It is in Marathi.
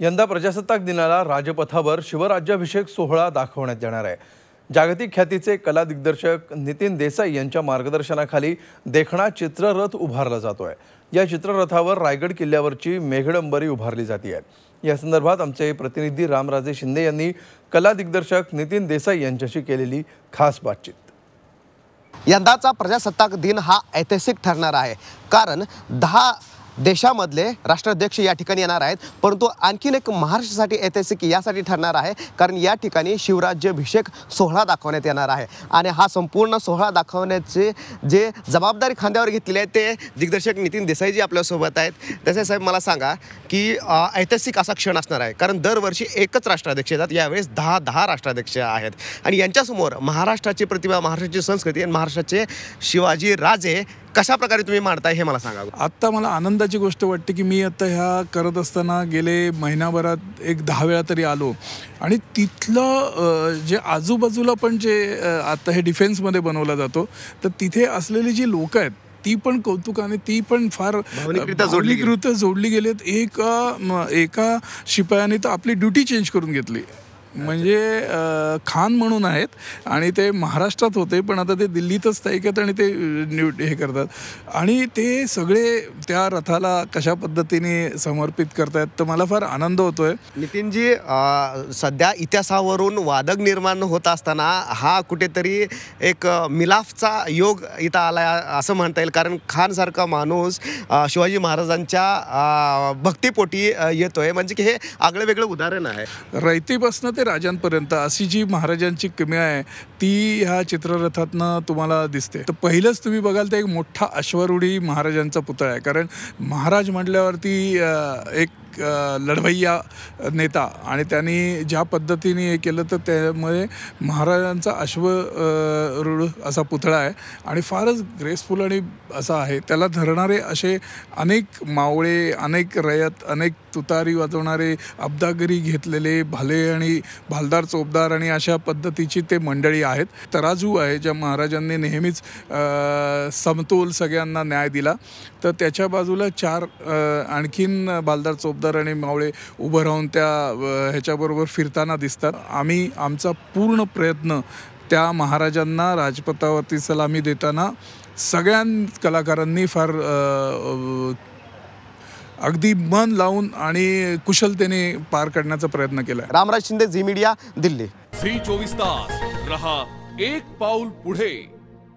यंदा प्रजासत्ताक दिनाला राजपथावर शिवराज्याभिषेक सोहळा दाखवण्यात येणार आहे. जागतिक ख्यातीचे कला दिग्दर्शक नितीन देसाई यांच्या मार्गदर्शनाखाली देखणा चित्ररथ उभारला जातोय. या चित्ररथावर रायगड किल्ल्यावरची मेघडंबरी उभारली जाते या संदर्भात आमचे प्रतिनिधी रामराजे शिंदे यांनी कला दिग्दर्शक नितीन देसाई यांच्याशी केलेली खास बातचीत. यंदाचा प्रजासत्ताक दिन हा ऐतिहासिक ठरणार आहे. कारण दहा देशामधले राष्ट्राध्यक्ष या ठिकाणी येणार आहेत. परंतु आणखीन एक महाराष्ट्रासाठी ऐतिहासिक यासाठी ठरणार आहे. कारण या ठिकाणी शिवराज्याभिषेक सोहळा दाखवण्यात येणार आहे. आणि हा संपूर्ण सोहळा दाखवण्याचे जे जबाबदारी खांद्यावर घेतलेली आहे ते दिग्दर्शक नितीन देसाईजी आपल्यासोबत आहेत. देसाई साहेब मला सांगा की ऐतिहासिक असा क्षण असणार आहे. कारण दरवर्षी एकच राष्ट्राध्यक्ष येतात. यावेळेस दहा दहा राष्ट्राध्यक्ष आहेत. आणि यांच्यासमोर महाराष्ट्राची प्रतिभा महाराष्ट्राची संस्कृती आणि महाराष्ट्राचे शिवाजी राजे कशा प्रकारे तुम्ही मांडताय हे मला सांगा आत्ता मला आनंदाची गोष्ट वाटते की मी आता ह्या करत असताना गेले महिनाभरात एक दहा वेळा तरी आलो. आणि तिथलं जे आजूबाजूला पण जे आता हे डिफेन्समध्ये बनवला जातो तर तिथे असलेली जी लोक आहेत ती पण कौतुकाने ती पण फार जोडली जोडली गेलेत. एक एका शिपायाने तर आपली ड्युटी चेंज करून घेतली. म्हणजे खान म्हणून आहेत आणि ते महाराष्ट्रात होते पण आता ते दिल्लीतच स्थायिक आणि ते हे करतात. आणि ते सगळे त्या रथाला कशा पद्धतीने समर्पित करतायत तर मला फार आनंद होतोय. नितीनजी सध्या इतिहासावरून वादक निर्माण होत असताना हा कुठेतरी एक मिलाफचा योग इथं आला असं म्हणता येईल. कारण खानसारखा माणूस शिवाजी महाराजांच्या भक्तिपोटी येतोय. म्हणजे की हे आगळं वेगळं उदाहरण आहे. रयतीपासनं ते राजांपर्यंत अशी जी महाराजांची कमी आहे ती ह्या चित्ररथातनं तुम्हाला दिसते. तर पहिलंच तुम्ही बघाल तर एक मोठा अश्वरूढी महाराजांचा पुतळा आहे. कारण महाराज म्हटल्यावरती एक लढवय्या नेता आणि त्यांनी ज्या पद्धतीने हे केलं तर त्यामुळे महाराजांचा अश्व रूढ असा पुतळा आहे. आणि फारच ग्रेसफुल आणि असा आहे. त्याला धरणारे असे अनेक मावळे अनेक रयत अनेक तुतारी वाजवणारे अब्दागिरी घेतलेले भाले आणि भालदार चोपदार आणि अशा पद्धतीची ते मंडळी आहेत. तराजू आहे ज्या महाराजांनी नेहमीच समतोल सगळ्यांना न्याय दिला. तर त्याच्या बाजूला चार आणखीन भालदार चोपदार आणि मावळे उभं राहून त्या ह्याच्याबरोबर फिरताना दिसतात. आम्ही आमचा पूर्ण प्रयत्न त्या महाराजांना राजपथावरती सलामी देताना सगळ्या कलाकारांनी फार अगदी मन लावून आणि कुशलतेने पार करण्याचा प्रयत्न केला Ramraj Shinde Zee media Delhi. Zee चोवीस तास. रहा एक पाऊल पुढे.